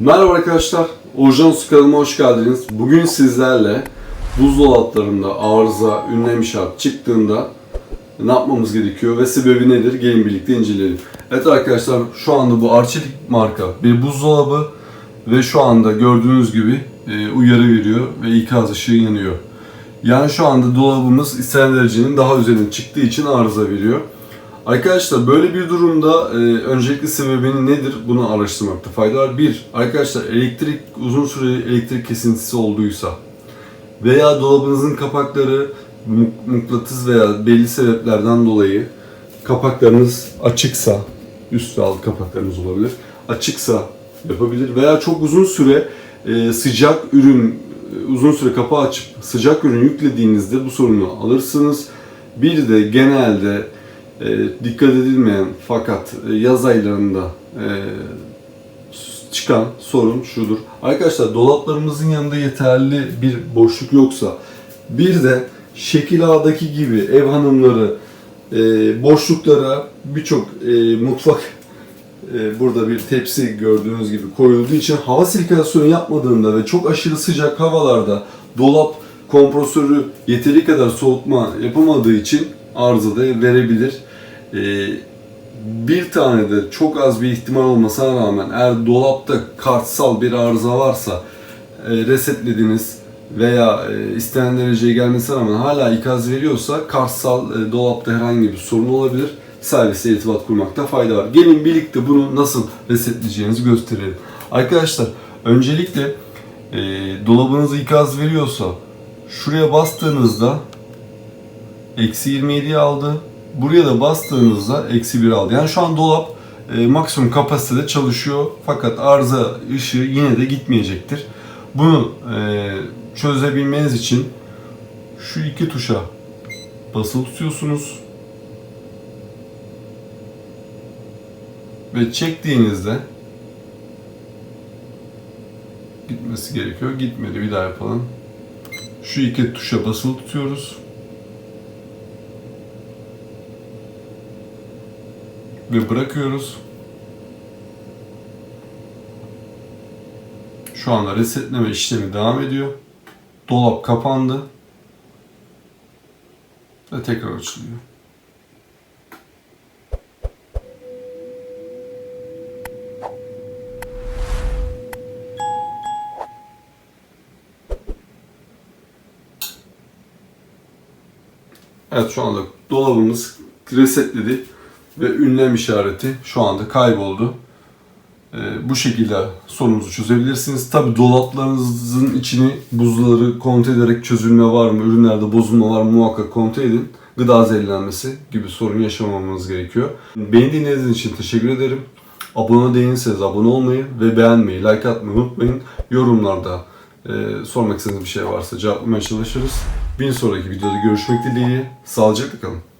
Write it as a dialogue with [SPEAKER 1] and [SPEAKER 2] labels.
[SPEAKER 1] Merhaba arkadaşlar, Urjans kanalıma hoş geldiniz. Bugün sizlerle buzdolaplarında arıza, ünlem işareti çıktığında ne yapmamız gerekiyor ve sebebi nedir? Gelin birlikte inceleyelim. Evet arkadaşlar, şu anda bu Arçelik marka bir buzdolabı ve şu anda gördüğünüz gibi e, uyarı veriyor ve ikaz ışığı yanıyor. Yani şu anda dolabımız istenen derecenin daha üzerine çıktığı için arıza veriyor. Arkadaşlar böyle bir durumda e, öncelikli sebebi nedir? Bunu araştırmakta fayda var. Bir, arkadaşlar elektrik uzun süreli elektrik kesintisi olduysa veya dolabınızın kapakları mıknatıs veya belli sebeplerden dolayı kapaklarınız açıksa, üstü alt kapaklarınız olabilir, açıksa yapabilir veya çok uzun süre e, sıcak ürün, e, uzun süre kapağı açıp sıcak ürün yüklediğinizde bu sorunu alırsınız. Bir de genelde e, dikkat edilmeyen fakat e, yaz aylarında e, çıkan sorun şudur. Arkadaşlar dolaplarımızın yanında yeterli bir boşluk yoksa bir de şekil A'daki gibi ev hanımları e, boşluklara birçok e, mutfak e, burada bir tepsi gördüğünüz gibi koyulduğu için hava sirkülasyonu yapmadığında ve çok aşırı sıcak havalarda dolap kompresörü yeteri kadar soğutma yapamadığı için arıza da verebilir. E, bir tane de çok az bir ihtimal olmasına rağmen eğer dolapta kartsal bir arıza varsa e, resetlediniz veya e, istenen dereceye gelmesine rağmen hala ikaz veriyorsa kartsal e, dolapta herhangi bir sorun olabilir. Servise irtibat kurmakta fayda var. Gelin birlikte bunu nasıl resetleyeceğinizi gösterelim. Arkadaşlar öncelikle e, dolabınız ikaz veriyorsa şuraya bastığınızda eksi 27 aldı. Buraya da bastığınızda eksi 1 aldı. Yani şu an dolap e, maksimum kapasitede çalışıyor. Fakat arıza ışığı yine de gitmeyecektir. Bunu e, çözebilmeniz için şu iki tuşa basılı tutuyorsunuz. Ve çektiğinizde gitmesi gerekiyor. Gitmedi. Bir daha yapalım. Şu iki tuşa basılı tutuyoruz. Ve bırakıyoruz. Şu anda resetleme işlemi devam ediyor. Dolap kapandı. Ve tekrar açılıyor. Evet şu anda dolabımız resetledi ve ünlem işareti şu anda kayboldu. Ee, bu şekilde sorunuzu çözebilirsiniz. Tabi dolaplarınızın içini buzları kontrol ederek çözülme var mı, ürünlerde bozulma var mı muhakkak kontrol edin. Gıda zehirlenmesi gibi sorun yaşamamanız gerekiyor. Beni dinlediğiniz için teşekkür ederim. Abone değilseniz abone olmayı ve beğenmeyi, like atmayı unutmayın. Yorumlarda e, sormak istediğiniz bir şey varsa cevaplamaya çalışırız. Bir sonraki videoda görüşmek dileğiyle. Sağlıcakla kalın.